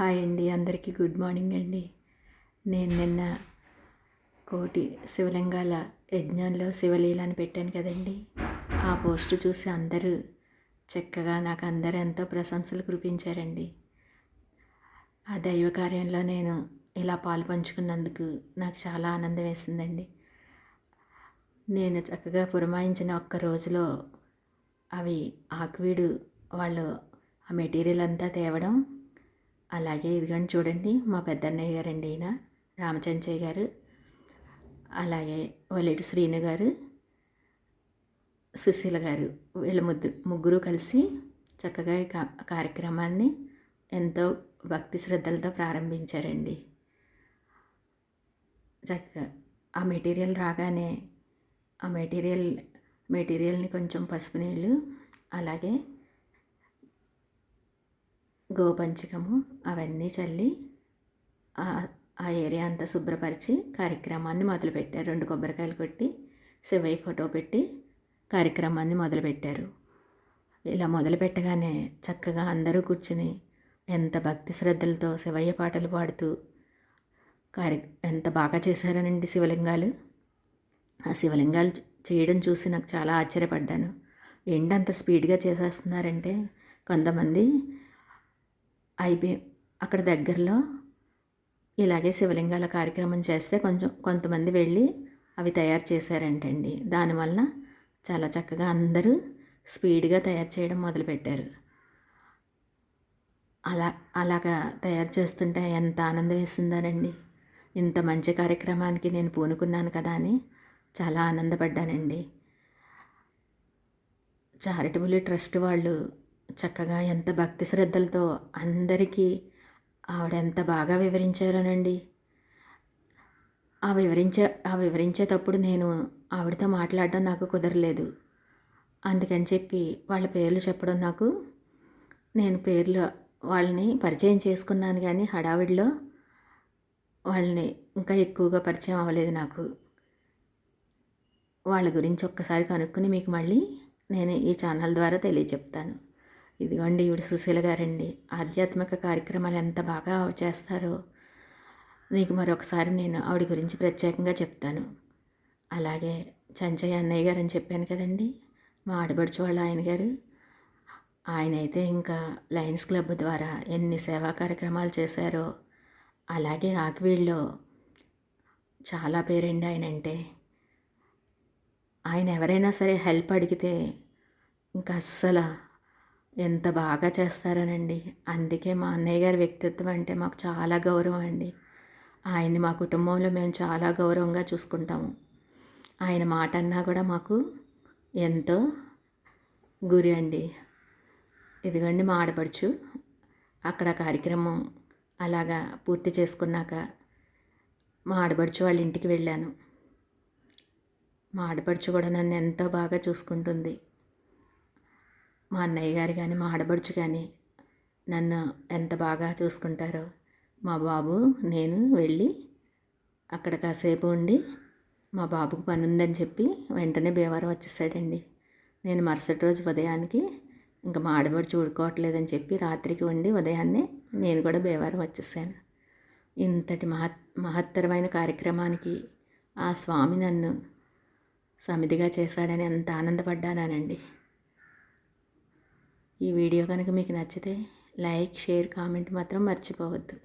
Hi అండి అందరికీ good morning అండి. నేను నిన్న కోటి శివలింగాల యజ్ఞంలో శివలీలని పెట్టాను కదండి. ఆ పోస్ట్ చూసి అందరూ చక్కగా నాకు అందరూ ఎంతో ప్రశంసలు కురిపించారండి. ఆ దైవ కార్యంలో నేను ఇలా పాలు పంచుకున్నందుకు నాకు చాలా ఆనందం వేసిందండి. నేను చక్కగా పురమాయించిన ఒక్క రోజులో అవి ఆక్వీడు వాళ్ళు ఆ మెటీరియల్ అంతా తేవడం అలాగే ఇదిగోండి చూడండి మా పెద్దన్నయ్య గారండి ఈయన రామచంచయ్య గారు అలాగే వల్లెటి శ్రీను గారు సుశీల గారు వీళ్ళ ముద్దు ముగ్గురు కలిసి చక్కగా ఈ కార్యక్రమాన్ని ఎంతో భక్తి శ్రద్ధలతో ప్రారంభించారండి. చక్కగా ఆ మెటీరియల్ రాగానే ఆ మెటీరియల్ మెటీరియల్ని కొంచెం పసుపు నీళ్ళు అలాగే గోపంచకము అవన్నీ చల్లి ఆ ఏరియా అంతా శుభ్రపరిచి కార్యక్రమాన్ని మొదలుపెట్టారు. రెండు కొబ్బరికాయలు కొట్టి శివయ్య ఫోటో పెట్టి కార్యక్రమాన్ని మొదలుపెట్టారు. ఇలా మొదలు పెట్టగానే చక్కగా అందరూ కూర్చుని ఎంత భక్తి శ్రద్ధలతో శివయ్య పాటలు పాడుతూ కార్య ఎంత బాగా చేశారనండి శివలింగాలు. ఆ శివలింగాలు చేయడం చూసి నాకు చాలా ఆశ్చర్యపడ్డాను. ఏంటంత స్పీడ్గా చేసేస్తున్నారంటే కొంతమంది అయిపోయి అక్కడ దగ్గరలో ఇలాగే శివలింగాల కార్యక్రమం చేస్తే కొంచెం కొంతమంది వెళ్ళి అవి తయారు చేశారంటండి. దానివల్ల చాలా చక్కగా అందరూ స్పీడ్గా తయారు చేయడం మొదలుపెట్టారు. అలా అలాగా తయారు చేస్తుంటే ఎంత ఆనందం వేసిందానండి ఇంత మంచి కార్యక్రమానికి నేను పూనుకున్నాను కదా అని చాలా ఆనందపడ్డానండి. చారిటబుల్ ట్రస్ట్ వాళ్ళు చక్కగా ఎంత భక్తి శ్రద్ధలతో అందరికీ ఆవిడ ఎంత బాగా వివరించారోనండి. ఆ వివరించే ఆ వివరించేటప్పుడు నేను ఆవిడతో మాట్లాడడం నాకు కుదరలేదు. అందుకని చెప్పి వాళ్ళ పేర్లు చెప్పడం నాకు నేను పేర్లు వాళ్ళని పరిచయం చేసుకున్నాను కానీ హడావిడిలో వాళ్ళని ఇంకా ఎక్కువగా పరిచయం అవ్వలేదు నాకు. వాళ్ళ గురించి ఒక్కసారి కనుక్కొని మీకు మళ్ళీ నేను ఈ ఛానల్ ద్వారా తెలియచెప్తాను. ఇదిగోండి ఈవిడ సుశీల గారండి. ఆధ్యాత్మిక కార్యక్రమాలు ఎంత బాగా చేస్తారో నీకు మరొకసారి నేను ఆవిడ గురించి ప్రత్యేకంగా చెప్తాను. అలాగే చంచయ్య అన్నయ్య గారు అని చెప్పాను కదండి మా ఆడబడుచు వాళ్ళ ఆయన గారు. ఆయన అయితే ఇంకా లయన్స్ క్లబ్ ద్వారా ఎన్ని సేవా కార్యక్రమాలు చేశారో అలాగే ఆకివీళ్ళలో చాలా పేరండి ఆయన అంటే ఆయన ఎవరైనా సరే హెల్ప్ అడిగితే ఇంకా అస్సలు ఎంత బాగా చేస్తారనండి. అందుకే మా అన్నయ్య గారి వ్యక్తిత్వం అంటే మాకు చాలా గౌరవం అండి ఆయన్ని మా కుటుంబంలో మేము చాలా గౌరవంగా చూసుకుంటాము. ఆయన మాట అన్నా కూడా మాకు ఎంతో గురి అండి. ఇదిగండి మా ఆడపడుచు. అక్కడ కార్యక్రమం అలాగా పూర్తి చేసుకున్నాక మా ఆడపడుచు వాళ్ళ ఇంటికి వెళ్ళాను. మా ఆడపడుచు కూడా నన్ను ఎంతో బాగా చూసుకుంటుంది. మా అన్నయ్య గారు కానీ మా ఆడబడుచు కానీ నన్ను ఎంత బాగా చూసుకుంటారో. మా బాబు నేను వెళ్ళి అక్కడ కాసేపు ఉండి మా బాబుకు పని ఉందని చెప్పి వెంటనే భీమవరం వచ్చేసాడండి. నేను మరుసటి రోజు ఉదయానికి ఇంకా మా ఆడబడుచు చూడుకోవట్లేదని చెప్పి రాత్రికి ఉండి ఉదయాన్నే నేను కూడా భీమవరం వచ్చేసాను. ఇంతటి మహత్ మహత్తరమైన కార్యక్రమానికి ఆ స్వామి నన్ను సమిధిగా చేశాడని ఎంత ఆనందపడ్డానండి ఈ వీడియో కనుక మీకు నచ్చితే లైక్ షేర్ కామెంట్ మాత్రం మర్చిపోవద్దు.